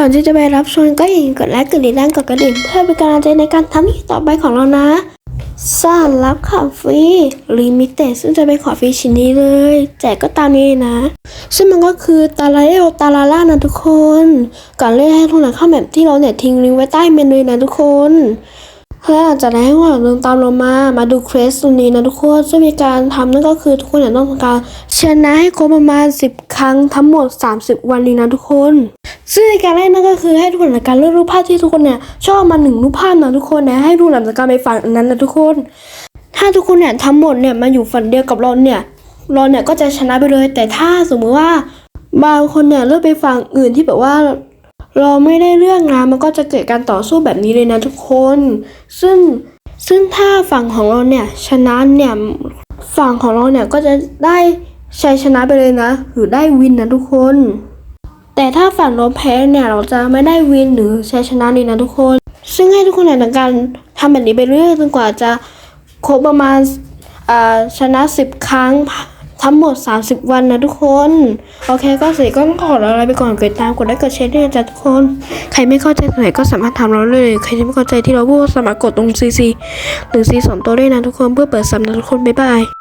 ก่อนที่จะไปรับชมก็อย่าลืมกดไลค์กดติดตามกดกระดิ่งเพื่อเป็นกำลังใจในการทำคลิปต่อไปของเรานะสารรับของฟรีลิมิเต็ดซึ่งจะเป็นของฟรีชิ้นนี้เลย แจกก็ตามนี้นะ ซึ่งมันก็คือตาลาเอลตาลาล่านะทุกคน ก่อนเล่นให้ทุกคนเข้าแบบที่เราเนี่ยทิ้งลิงก์ไว้ใต้เมนูนะทุกคน และหลังจากนั้นให้พวกเราเดินตามเรามามาดูเควสตรงนี้นะทุกคนซึ่งมีการทำนั่นก็คือทุกคนเนี่ยต้องทำการชนะให้ครบประมาณ 10 ครั้งทั้งหมด 30 วันเลยนะทุกคน ซึ่งในการเล่นนั่นก็คือให้ทุกคนในการเลือกรูปภาพที่ทุกคนเนี่ยชอบมาหนึ่งรูปภาพนะทุกคนนะให้ทุกคนหลังจากการไปฝันอันนั้นนะทุกคน ถ้าทุกคนเนี่ยทั้งหมดเนี่ยมาอยู่ฝันเดียวกับเราเนี่ยเราเนี่ยก็จะชนะไปเลย แต่ถ้าสมมติว่าบางคนเนี่ยเลือกไปฝั่งอื่นที่แบบว่า เราไม่ได้เรื่องนะมันก็จะเกิดการต่อสู้แบบนี้เลยนะทุกคน ซึ่งซึ่งถ้าฝั่งของเราเนี่ยชนะเนี่ยฝั่งของเราเนี่ยก็จะได้ชัยชนะไปเลยนะ หรือได้วินนะทุกคน แต่ถ้าฝั่งเราแพ้เนี่ยเราจะไม่ได้วินหรือชัยชนะเลยนะทุกคน ซึ่งให้ทุกคนเนี่ยทำการทำแบบนี้ไปเรื่อยจนกว่าจะครบประมาณอ่าชนะ10ครั้ง ทั้งหมด 30 วันนะทุกคน โอเคก็สิก็ต้องขอลาไปก่อนกดติดตามกดไลค์กดแชร์ด้วยนะจ๊ะทุกคน ใครไม่เข้าใจตรงไหนก็สามารถถามเราเลย ใครที่ไม่เข้าใจที่เราพูดสามารถกดตรงซีซีหรือซีสองตัวด้วยนะทุกคนเพื่อเปิดสำนักทุกคนบ๊ายบาย